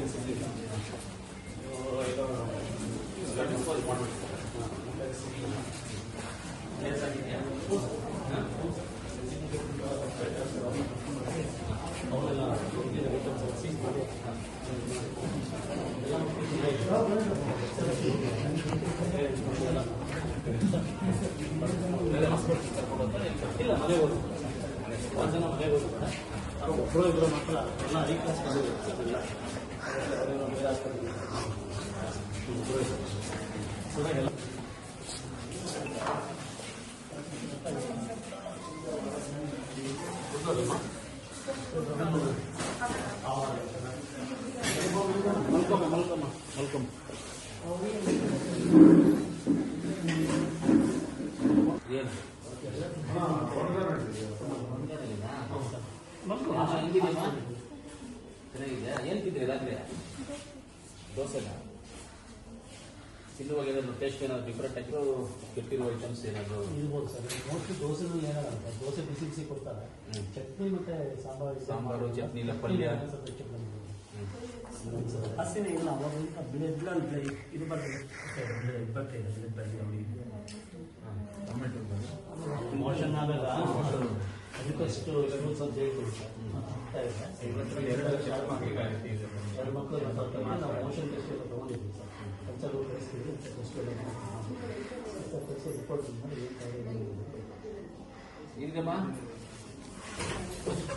Distance ಇರಲಿಲ್ಲ ಒಂದು ಜನ ಮನೆಗೆ ಹೋಗಿದ್ದಾರೆ ಅವ್ರು ಒಬ್ಬರು ಇಬ್ಬರು ಮಕ್ಕಳ ಎಲ್ಲ ಐ ಕ್ಲಾಸ್ ಬೇರೆ ಹಾಸ್ಪಿಟಲ್ ಮಲ್ಕೊಮ್ಮ ಮಲ್ಕೊಮ್ಮ ಮಲ್ಕೊಮ್ಮ ಏನು ಮಲ್ಕೊಮ್ಮ ಹೆಂಗಿದೆಯಮ್ಮ ಚೆನ್ನಾಗಿದೆ ಏನು ತಿಂದ್ರಿ ರಾತ್ರಿ ದೋಸೆನಾ? ತಿನ್ನುವಾಗ ಏನಾದ್ರು ಟೇಸ್ಟ್ ಏನಾದ್ರು ಡಿಫ್ರೆಂಟ್ ಆಗಿರೋ ಕೆಟ್ಟಿರುವ ಐಟಮ್ಸ್ ಏನಾದರೂ? ಇರ್ಬೋದು ಸರ್. ಮೋಸ್ಟ್ಲಿ ದೋಸೆ ಏನಾಗಲ್ಲ ಸರ್ ದೋಸೆ ಬಿಸಿ ಬಿಸಿ ಕೊಡ್ತಾರೆ. ಚಟ್ನಿ ಮತ್ತೆ ಸಾಂಬಾರು ಸಾಂಬಾರು, ಚಟ್ನಿ ಇಲ್ಲ, ಪಲ್ಯ. ಹಸಿನೇ ಇಲ್ಲ ಅವಾಗ ಬ್ಲಡ್ ಇದು ಬರ್ತದೆ. ಬ್ಲಡ್ ಬರ್ತಿದೆ ಬ್ಲಡ್ ಬರ್ತಿದೆ ಅವರಿಗೆ ಮೋಷನ್ ಆಗಲ್ಲ ಅದಕ್ಕಷ್ಟು ರೂಲ್ಸ್ ಅಂತ ಹೇಳ್ತೀವಿ ಸರ್. ಎರಡು ಮಕ್ಕಳು ನಾವು ಮೋಷನ್ ಟೆಸ್ಟ್ ಎಲ್ಲ ತೊಗೊಂಡಿದ್ವಿ ಸರ್. ಕಲ್ಚರ್ ಕಳಿಸ್ತೀವಿ. ಟೆಸ್ಟ್ ಎಲ್ಲ ರಿಪೋರ್ಟ್ ಮಾಡಿ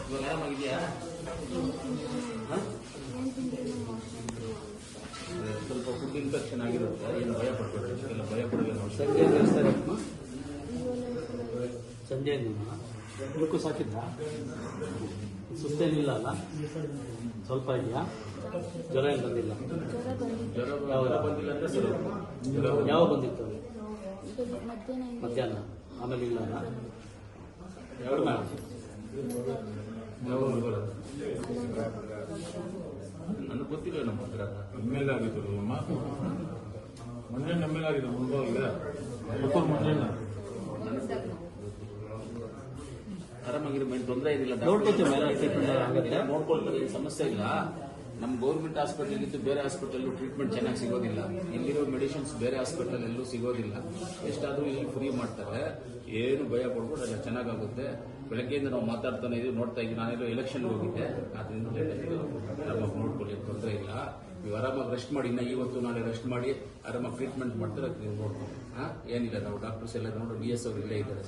ಇವಾಗ ಆರಾಮಾಗಿದೆಯಾ ಸ್ವಲ್ಪ ಫುಡ್ ಇನ್ಫೆಕ್ಷನ್ ಆಗಿರುತ್ತೆ ಏನು ಭಯ ಪಡ್ಕೊಳ್ಳಿ ಭಯ ಪಡಲ್ಲ ಸಂಜೆ ಸಂಜೆ ಇದಕ್ಕೂ ಸಾಕಿದ್ರಾ? ಸುಸ್ತೇನಿಲ್ಲ ಅಲ್ಲ? ಸ್ವಲ್ಪ ಇದೆಯಾ? ಜ್ವರ ಏನು ಬಂದಿಲ್ಲ? ಯಾವಾಗ ಬಂದಿತ್ತು? ಮಧ್ಯಾಹ್ನ? ಆಮೇಲೆ ಇಲ್ಲ ಅಲ್ಲ? ಯಾವಾಗ ನನಗೆ ಗೊತ್ತಿಲ್ಲ ನಮ್ಮ ಹತ್ರ. ಎಮ್ಮೆಲ್ ಆಗಿತ್ತು ಮೊನ್ನೆ ಎಮ್ಮೆಲ್ ಆಗಿದೆ ಮುಂದೆ ಆರಾಮಾಗಿರೋ ತೊಂದರೆ ಆಗುತ್ತೆ. ನೋಡ್ಕೊಳ್ತಾರೆ ಏನು ಸಮಸ್ಯೆ ಇಲ್ಲ. ನಮ್ಮ ಗೌರ್ಮೆಂಟ್ ಹಾಸ್ಪಿಟಲ್ಗಿಂತ ಬೇರೆ ಹಾಸ್ಪಿಟಲ್ ಟ್ರೀಟ್ಮೆಂಟ್ ಚೆನ್ನಾಗಿ ಸಿಗೋದಿಲ್ಲ. ಇಲ್ಲಿರೋ ಮೆಡಿಸಿನ್ಸ್ ಬೇರೆ ಹಾಸ್ಪಿಟಲ್ ಎಲ್ಲೂ ಸಿಗೋದಿಲ್ಲ. ಎಷ್ಟಾದ್ರೂ ಇಲ್ಲಿ ಫ್ರೀ ಮಾಡ್ತಾರೆ. ಏನು ಭಯ ಪಡ್ಕೊಂಡು ಎಲ್ಲ ಚೆನ್ನಾಗಾಗುತ್ತೆ. ಬೆಳಗ್ಗೆಯಿಂದ ನಾವು ಮಾತಾಡ್ತಾನೆ ಇದು ನೋಡ್ತಾ ಇದ್ದೀವಿ ನಾನೆಲ್ಲೋ ಎಲೆಕ್ಷನ್ ಹೋಗಿದ್ದೆ. ಅದರಿಂದ ಆರಾಮಾಗಿ ನೋಡ್ಕೊಳ್ಳಿ ತೊಂದರೆ ಇಲ್ಲ. ನೀವು ಆರಾಮಾಗಿ ರೆಸ್ಟ್ ಮಾಡಿ. ಇನ್ನ ಇವತ್ತು ನಾಳೆ ರೆಸ್ಟ್ ಮಾಡಿ ಆರಾಮಾಗಿ ಟ್ರೀಟ್ಮೆಂಟ್ ಮಾಡ್ತಾರೆ ಅದು ನೀವು ನೋಡ್ಕೊಂಡು ಹಾ? ಏನಿಲ್ಲ ನಾವು ಡಾಕ್ಟರ್ಸ್ ಎಲ್ಲ ನೋಡಿ ಬಿ ಎಸ್ ಅವ್ರು ಇಲ್ಲೇ ಇದ್ದಾರೆ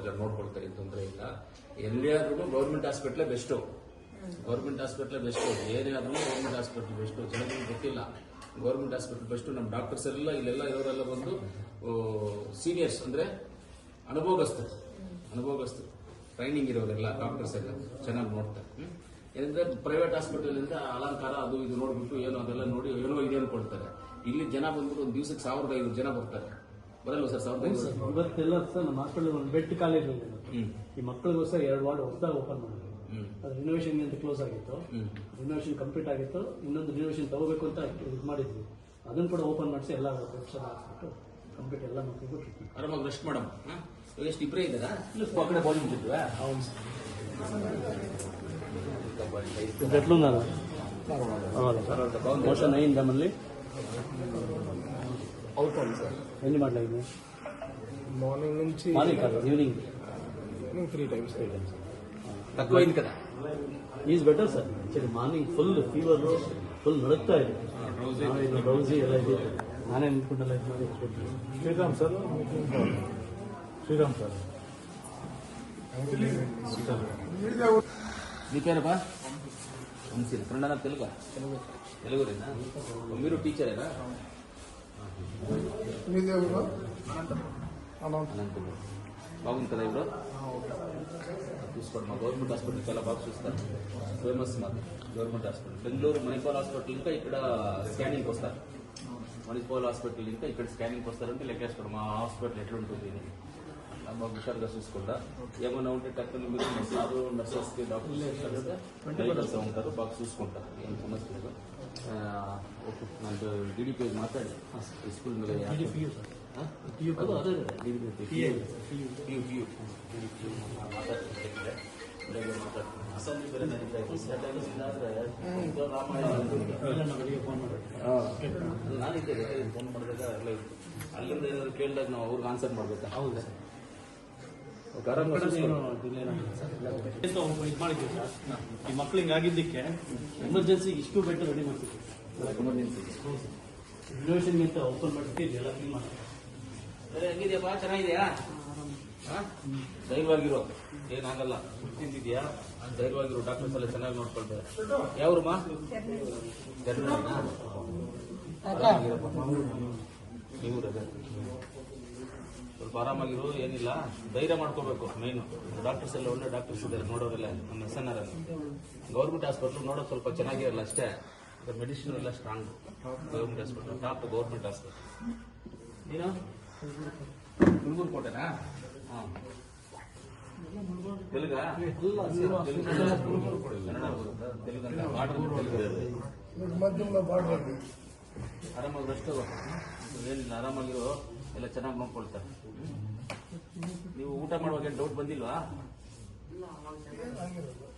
ಎಲ್ಲ ನೋಡ್ಕೊಳ್ತಾರೆ, ತೊಂದರೆ ಇಲ್ಲ. ಎಲ್ಲೇ ಆದ್ರೂ ಗೌರ್ಮೆಂಟ್ ಹಾಸ್ಪಿಟ್ಲೇ ಬೆಸ್ಟು ಗೌರ್ಮೆಂಟ್ ಹಾಸ್ಪಿಟ್ಲೇ ಬೆಸ್ಟು ಏನೇ ಆದ್ರೂ ಗೌರ್ಮೆಂಟ್ ಹಾಸ್ಪಿಟ್ಲ್ ಬೆಸ್ಟು ಜನಗಳಿಗೆ ಗೊತ್ತಿಲ್ಲ. ಗೌರ್ಮೆಂಟ್ ಹಾಸ್ಪಿಟ್ಲ್ ಬೆಸ್ಟು ನಮ್ಮ ಡಾಕ್ಟರ್ಸ್ ಎಲ್ಲ, ಇಲ್ಲೆಲ್ಲ ಇವರೆಲ್ಲ ಬಂದು ಸೀನಿಯರ್ಸ್ ಅಂದ್ರೆ ಅನುಭವಸ್ಥರು ಅನುಭವಸ್ಥರು ಟ್ರೈನಿಂಗ್ ಇರೋರೆಲ್ಲ ಡಾಕ್ಟರ್ಸ್ ಎಲ್ಲ ಚೆನ್ನಾಗಿ ನೋಡ್ತಾರೆ? ಏನಂದ್ರೆ ಪ್ರೈವೇಟ್ ಹಾಸ್ಪಿಟಲ್ ಇಂದ ಅಲಂಕಾರ, ಅದು ಇದು ನೋಡ್ಬಿಟ್ಟು ಏನೋ ಅದೆಲ್ಲ ನೋಡಿ ಏನೋ ಇದೆ ಅನ್ಕೊಳ್ತಾರೆ. ಇಲ್ಲಿ ಜನ ಬಂದ್ಬಿಟ್ಟು ಒಂದು ದಿವಸಕ್ಕೆ ಸಾವಿರದ ಐದು ಜನ ಬರ್ತಾರೆ. ಬರಲ್ವ ಸರ್ ಸಾವಿರದ ಇವತ್ತೆಲ್ಲ ಸರ್ ನಮ್ಮ ಹಾಸ್ಪಿಟಲ್ ಒಂದು ಬೆಡ್ ಖಾಲಿ ಇರಲಿಲ್ಲ ಈ ಮಕ್ಕಳಿಗೋಸ್ಕರ ಎರಡು ವಾರ್ಡ್ ಹೊಸದಾಗಿ ಓಪನ್ ಮಾಡಿದ್ರು ಅದು ರಿನೋವೇಷನ್ ಅಂತ ಕ್ಲೋಸ್ ಆಗಿತ್ತು ರಿನೋವೇಷನ್ ಕಂಪ್ಲೀಟ್ ಆಗಿತ್ತು ಇನ್ನೊಂದು ರಿನೋವೇಷನ್ ತಗೋಬೇಕು ಅಂತ ಇದು ಮಾಡಿದ್ವಿ ಅದನ್ನು ಕೂಡ ಓಪನ್ ಮಾಡಿಸಿ ಎಲ್ಲ ಹಾಕ್ಬಿಟ್ಟು ಕಂಪ್ಲೀಟ್ ಎಲ್ಲ ಮಕ್ಕಳಿಗೂ ಟ್ರೀಟ್ಮೆಂಟ್ ಆರಾಮಾಗಿ ರೆಸ್ಟ್ ಮಾಡಮ್ಮ ಎಷ್ಟು ಇಬ್ಬರೇ ಇದ್ದಾರಾ ಪಕ್ಕಡೆ ಬಾಲ್ ಬಿಟ್ಟಿದ್ವಾ ಹೌದು ಸರ್ ಗಟ್ಲು ನಾನು ಹೌದಾ ಸರ್ ಮೋಷನ್ ಐನ್ ನಮ್ಮಲ್ಲಿ అవుతుంది సార్ ఎన్ని మాట్లాడింది మార్నింగ్ నుంచి మార్నింగ్ కాదు evening evening three times three times తక్కువైంది కదా. Is better sir actually morning full fever full నడుపుతా ఇది రోజీ ఎలా అయితే. నానే అనుకుంటున్నా శ్రీరామ్ సార్ శ్రీరామ్ సార్. మీ పేరపా వంశీ ఫ్రెండ్ అన్న తెలుగు? తెలుగు. రేనా మీరు టీచరేనా మీది అనంతపురం. బాగుంది కదా ఇప్పుడు చూసుకోండి మా గవర్నమెంట్ హాస్పిటల్ చాలా బాగా చూస్తారు. ఫేమస్ మాది government hospital. Bengaluru Manipal hospital ఇంకా ఇక్కడ స్కానింగ్కి వస్తారు. మణిపాల్ హాస్పిటల్ ఇంకా ఇక్కడ స్కానింగ్కి వస్తారంటే లెక్కేసుకోండి. మా హాస్పిటల్ ఎట్లుంటుంది అని అట్లా బాగా హుషారుగా చూసుకుంటా ఏమైనా ఉంటే టక్కుని మీరు సారు నర్సెస్కి డాక్టర్స్ ఉంటారు బాగా చూసుకుంటారు ఏం సమస్య లేదు ఆ, ఓకే నాకు డిడిపి మాట్లాడి ఈ స్కూల్ మీద PU సార్ ఆ? PU కాదు, అదే అదే. DDP. PA. PU, PU. DDP. ಮಾತಾಡ್ತಿದ್ದೆ. ಬೆಳಗ್ಗೆ ಮಾತಾಡ್ತೀನಿ ಅಸೆಂಬ್ಲಿ ಬೇರೆ ನಡೀತಾ ಇದೆ ಸೆಟಲ್ ಇಲ್ಲಾಂದ್ರೆ ಇದು ರಾಮಾಯಣ ಇಲ್ಲ ನಾನು ಬೆಳಿಗ್ಗೆ ಫೋನ್ ಮಾಡಿ ನಾನಿದ್ದೆ ಫೋನ್ ಮಾಡಿದಾಗ ಎಲ್ಲ ಇತ್ತು ಅಲ್ಲಿಂದ ಏನಾದ್ರು ಕೇಳಿದಾಗ ನಾವು ಅವ್ರಿಗೆ ಆನ್ಸರ್ ಮಾಡ್ಬೇಕಾ ಹೌದು ಮಾಡಿದ್ವಿ ಸರ್ ಈ ಮಕ್ಳು ಹಿಂಗಾಗಿದ್ದಕ್ಕೆ ಎಮರ್ಜೆನ್ಸಿ ಇಷ್ಟು ಬೆಟ್ಟ ರೆಡಿ ಮಾಡ್ತೀವಿ ಅಂತ ಓಪನ್ ಮಾಡಿಟ್ಟು ಎಲ್ಲ ಕ್ಲೀನ್ ಮಾಡ್ತೀವಿ ಹೆಂಗಿದ್ಯಪ್ಪ ಚೆನ್ನಾಗಿದೆಯಾ? ಹಾ? ಧೈರ್ಯವಾಗಿರೋ. ಏನಾಗಲ್ಲ. ತಿಂತಿದ್ಯಾ ಧೈರ್ಯವಾಗಿರೋ. ಡಾಕ್ಟರ್ಸ್ ಎಲ್ಲ ಚೆನ್ನಾಗಿ ನೋಡ್ಕೊಳ್ತಾರೆ. ಯಾವ್ರಮ್ಮ. ನೀವು ರಜೆ. ಸ್ವಲ್ಪ ಆರಾಮಾಗಿರು ಏನಿಲ್ಲ. ಧೈರ್ಯ ಮಾಡ್ಕೋಬೇಕು ಮೈನ್ ಡಾಕ್ಟರ್ಸ್ ಎಲ್ಲ ಒಳ್ಳೆ ಡಾಕ್ಟರ್ಸ್ ಇದ್ದಾರೆ ನೋಡೋರೆಲ್ಲ ನಮ್ಮ S N R government hospital ನೋಡೋದು ಸ್ವಲ್ಪ ಚೆನ್ನಾಗಿರಲ್ಲ ಅಷ್ಟೇ. ಮೆಡಿಸಿನ್ ಎಲ್ಲ strong government hospital top government hospital ನೀನು? ಹುಡುಗರು ಕೊಟ್ಟೆನಾ ಹಾಂ. ತೆಲುಗ? ಮಧ್ಯಮ ಬಾರ್ಡರ್ ಆರಾಮಾಗಿ ರೆಸ್ಟ್ ಏನಿಲ್ಲ ಆರಾಮಾಗಿರೋ. ಎಲ್ಲ ಚೆನ್ನಾಗಿ ನೋಡ್ಕೊಳ್ತಾರೆ. ನೀವು ಊಟ ಮಾಡುವಾಗ ಏನು ಡೌಟ್ ಬಂದಿಲ್ವಾ?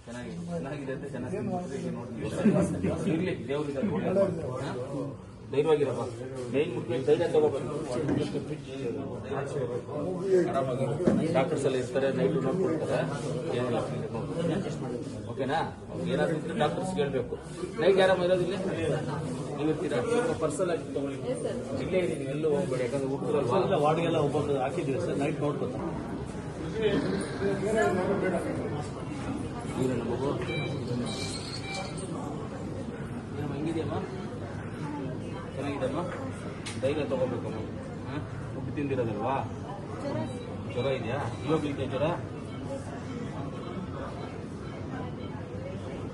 ಚೆನ್ನಾಗಿದೆ. ಚೆನ್ನಾಗಿದೆ ಅಂತ ಚೆನ್ನಾಗಿ ನೋಡಿ ಇರ್ಲಿ ದೇವ್ರಿಗೆ? ಧೈರ್ಯವಾಗಿರಪ್ಪ. ಮೇನ್ ಮುಖ್ಯ ಧೈರ್ಯ ತಗೋಬೇಕು. ಆರಾಮಾಗಿ ಡಾಕ್ಟರ್ಸ್ ಎಲ್ಲ ಇರ್ತಾರೆ ನೈಟು ನೋಡ್ಕೊಳ್ತಾರೆ ಏನಿಲ್ಲ ಓಕೆನಾ ಏನಾದ್ರು ಇದ್ರೆ ಡಾಕ್ಟರ್ಸ್ ಕೇಳಬೇಕು. ನೈಟ್ ಆರಾಮ ಇರೋದಿಲ್ಲ ನೀವು ಇರ್ತೀರಾ? ಪರ್ಸಲ್ ಆಗಿ ತಗೊಳ್ಳಿ. ಇಲ್ಲೇ ಇದೀನಿ ಎಲ್ಲೂ ಹೋಗ್ಬೇಡಿ. ಯಾಕಂದ್ರೆ ಹುಡುಗರಲ್ವಾ ವಾರ್ಡ್ ವಾರ್ಡ್ಗೆಲ್ಲ ಒಬ್ಬೊಬ್ರು ಹಾಕಿದ್ದೀವಿ ಸರ್ ನೈಟ್ ನೋಡ್ಕೊತಾರೆ ನೀರನ್ನ ಮಗು? ಏನಮ್ಮ ಹೆಂಗಿದೆಯಮ್ಮ? ಚೆನ್ನಾಗಿದೆಯಮ್ಮ ಧೈರ್ಯ ತಗೋಬೇಕಮ್ಮ ಹಾಂ? ಫುಡ್ ತಿಂದಿರೋದಲ್ವಾ? ಜ್ವರ ಇದೆಯಾ? ಇವಾಗಲಿದೆ ಜ್ವರ?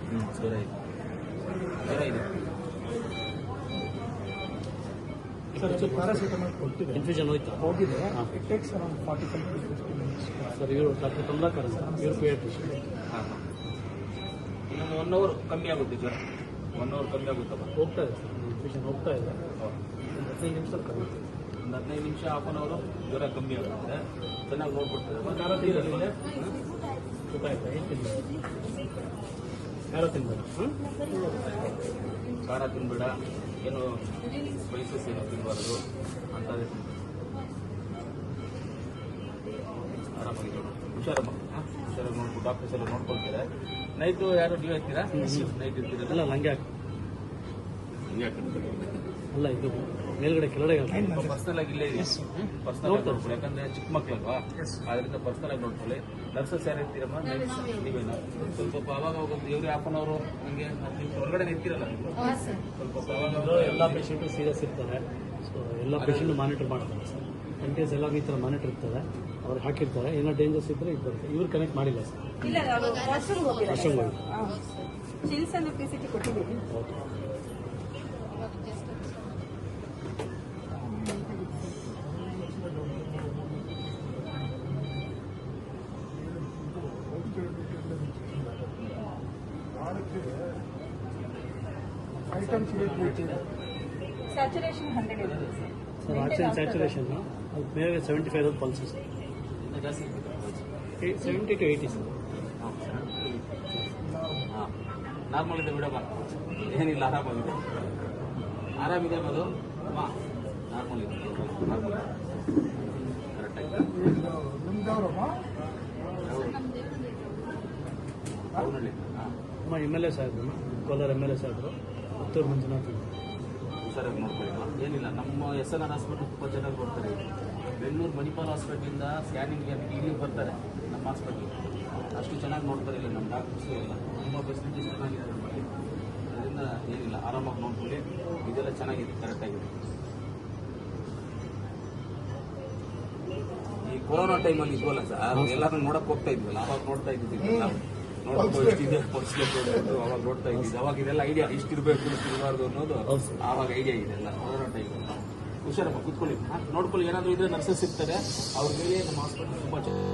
ಹ್ಞೂ ಜ್ವರ ಇದೆ. ಜ್ವರ ಇದೆ. ಇನ್ಫ್ಯೂಷನ್ ಹೋಯ್ತಾ? ಹೋಗಿದೆ. ಸರ್ ಇವರು ಡಾಕ್ಟರ್ ಕಮಲಾಕರ್ ಸರ್ ಇವರು ಹಾಂ ಇನ್ನೊಂದು ಒನ್ ಅವರ್ ಕಮ್ಮಿ ಆಗುತ್ತೆ ಜ್ವರ. ಒನ್ ಅವರ್ ಕಮ್ಮಿ ಆಗುತ್ತಮ್ಮ ಹೋಗ್ತಾ ಇದೆ ಸರ್. ಇನ್ಫ್ಯೂಷನ್ ಹೋಗ್ತಾ ಇದೆ. ಒಂದು ಹದಿನೈದು ನಿಮಿಷ ಕಮ್ಮಿ ಒಂದು ಹದಿನೈದು ನಿಮಿಷ ಹಾಫ್ ಅನ್ ಅವರು ಜ್ವರ ಕಮ್ಮಿ ಆಗುತ್ತೆ. ಚೆನ್ನಾಗಿ ನೋಡ್ಬಿಡ್ತಾರೆ ಯಾರೋ ಏನು ಯಾರೋ ತಿನ್ಬೇಕು ಹ್ಞೂ ಖಾರ ತಿನ್ಬೇಡ. ಏನು ಸ್ಪೈಸಸ್ ಏನೋ ತಿನ್ನಬಾರ್ದು ಅಂತ ಆರಾಮಾಗಿ ಹುಷಾರಮ್ಮ? ಹುಷಾರಾಗಿ ನೋಡ್ಬಿಟ್ಟು ಡಾಕ್ಟರ್ಸ್ ಎಲ್ಲ ನೋಡ್ಕೊಳ್ತಾರೆ? ನೈಟು ಯಾರು ನೀವು ಇರ್ತೀರಾ ನೈಟ್ ಇರ್ತೀರಲ್ಲ? ಅಲ್ಲ ಅಲ್ಲ ಇದು ಮೇಲ್ಗಡೆ ಕೆಳಗಡೆ. ಪರ್ಸನಲ್ ಆಗಿ ಇಲ್ಲೇ ಪರ್ಸನಲ್ ಆಗಿ ನೋಡ್ಕೊಳ್ಳಿ. ಯಾಕಂದ್ರೆ ಚಿಕ್ಕ ಮಕ್ಕಳಲ್ವಾ ಅದರಿಂದ ಪರ್ಸನಲ್ ಆಗಿ ನೋಡ್ಕೊಳ್ಳಿ. ನರ್ಸಸ್ ಯಾರು ಇರ್ತೀರಮ್ಮ? ನೀವೇನು? ಸ್ವಲ್ಪ ಅವಾಗ ಎವ್ರಿ ಹಾಫ್ ಅನ್ ಅವರು ನಿಮಿಷ ಹೊರಗಡೆ ನಿಂತಿರಲ್ಲ ನೀವು? ಸ್ವಲ್ಪ ಅವಾಗ ಎಲ್ಲ ಪೇಷಂಟು ಸೀರಿಯಸ್ ಇರ್ತಾರೆ. ಸೊ ಎಲ್ಲ ಪೇಷಂಟ್ ಮಾನಿಟರ್ ಮಾಡ್ತಾರೆ ಸರ್ ಕೇಸ್ ಎಲ್ಲ ಈ ಥರ ಮಾನಿಟರ್ ಇರ್ತದೆ. ಅವ್ರು ಹಾಕಿರ್ತಾರೆ. ಏನೋ ಡೇಂಜರ್ಸ್ ಇದ್ದರೆ ಇದು ಬರುತ್ತೆ. ಇವ್ರು ಕನೆಕ್ಟ್ ಮಾಡಿಲ್ಲ ಸರ್ ವಾಶ್ರೂಮ್ ಹೋಗಿ ಚಿಲ್ಸ್ ಸಿ ಕೊಟ್ಟಿದ್ದೀವಿ. Okay ಐಟಮ್ಸ್ ಸ್ಯಾಚುರೇಷನ್ ಹಂಡ್ರೆಡ್ ಇದೆ ಸರ್ ಆಕ್ಸಿಜನ್ ಸ್ಯಾಚುರೇಷನ್ ಅದು ಬೇರೆ ಸೆವೆಂಟಿ ಫೈವ್ ಅದು ಪಲ್ಸು ಸರ್ ಜಾಸ್ತಿ ಸೆವೆಂಟಿ ಟು ಏಯ್ಟಿ ಸರ್ ಹಾಂ ನಾರ್ಮಲ್ ಇದೆ ಬಿಡಮ್ಮ ಏನಿಲ್ಲ ಆರಾಮಾಗಿದೆ ಆರಾಮಿದೆ ಮದು ಅಮ್ಮ ನಾರ್ಮಲ್ ಇದೆ ನಾರ್ಮಲ್ ಕರೆಕ್ಟಾಗಿ ನಿಮ್ದವ್ರಮ್ಮ ಅಮ್ಮ ಎಂ ಎಲ್ ಎ ಸಾಹೇಬ್ರು ಕೋಲಾರ ಎಂ ಎಲ್ ಎ ಸಾಹೇಬರು ಪುತ್ತೂರು ಮಂಜುನಾಥ್. ಹುಷಾರಾಗಿ ನೋಡ್ಕೊಳ್ಳಿ. ಏನಿಲ್ಲ. ನಮ್ಮ ಎಸ್ ಎನ್ ಆರ್ ಹಾಸ್ಪಿಟಲ್ ತುಂಬ ಚೆನ್ನಾಗಿ ಬರ್ತಾರೆ ಬೆಂಗಳೂರು ಮಣಿಪಾಲ್ ಹಾಸ್ಪಿಟ್ಲಿಂದ ಸ್ಕ್ಯಾನಿಂಗ್ ಇಲ್ಲಿಗೆ ಬರ್ತಾರೆ ನಮ್ಮ ಹಾಸ್ಪಿಟ್ಲ್ ಅಷ್ಟು ಚೆನ್ನಾಗಿ ನೋಡ್ತಾರೆ ಇಲ್ಲಿ ನಮ್ಮ ಡಾಕ್ಟರ್ಸ್ ಎಲ್ಲ. ತುಂಬ ಫೆಸಿಲಿಟೀಸ್ ಚೆನ್ನಾಗಿದೆ ನಮ್ಮಲ್ಲಿ ಅದರಿಂದ ಏನಿಲ್ಲ. ಆರಾಮಾಗಿ ನೋಡ್ಕೊಳ್ಳಿ. ಇದೆಲ್ಲ ಚೆನ್ನಾಗಿದೆ ಕರೆಕ್ಟಾಗಿದೆ ಈ ಕೊರೋನಾ ಟೈಮಲ್ಲಿ ಇದ್ವಲ್ಲ ಸರ್ ಎಲ್ಲರೂ ನೋಡಕ್ಕೆ ಹೋಗ್ತಾ ಇದ್ವಲ್ಲ. ಆವಾಗ ನೋಡ್ತಾ ಇದ್ದಿದ್ವಿ ನೋಡಕ್ ಇಷ್ಟಿದೆ ನೋಡ್ಬಿಟ್ಟು ಅವಾಗ ನೋಡ್ತಾ ಇದ್ದಿದ್ದು ಅವಾಗ ಇದೆಲ್ಲ ಐಡಿಯಾ ಇಷ್ಟಿರ್ಬೇಕು ಇಷ್ಟಿರಬಾರ್ದು ಅನ್ನೋದು ಆವಾಗ ಐಡಿಯಾ ಇದೆಲ್ಲ ಕೊರೋನಾ ಟೈಮಲ್ಲಿ ಹುಷಾರಪ್ಪ ಕೂತ್ಕೊಳ್ಳಿ ನೋಡ್ಕೊಳ್ಳಿ ಏನಾದರೂ ಇದ್ರೆ ನರ್ಸಸ್ ಸಿಗ್ತಾರೆ ಅವ್ರ ಮೇಲೆ ನಮ್ಮ ಹಾಸ್ಪಿಟಲ್ ತುಂಬಾ ಚೆನ್ನಾಗಿ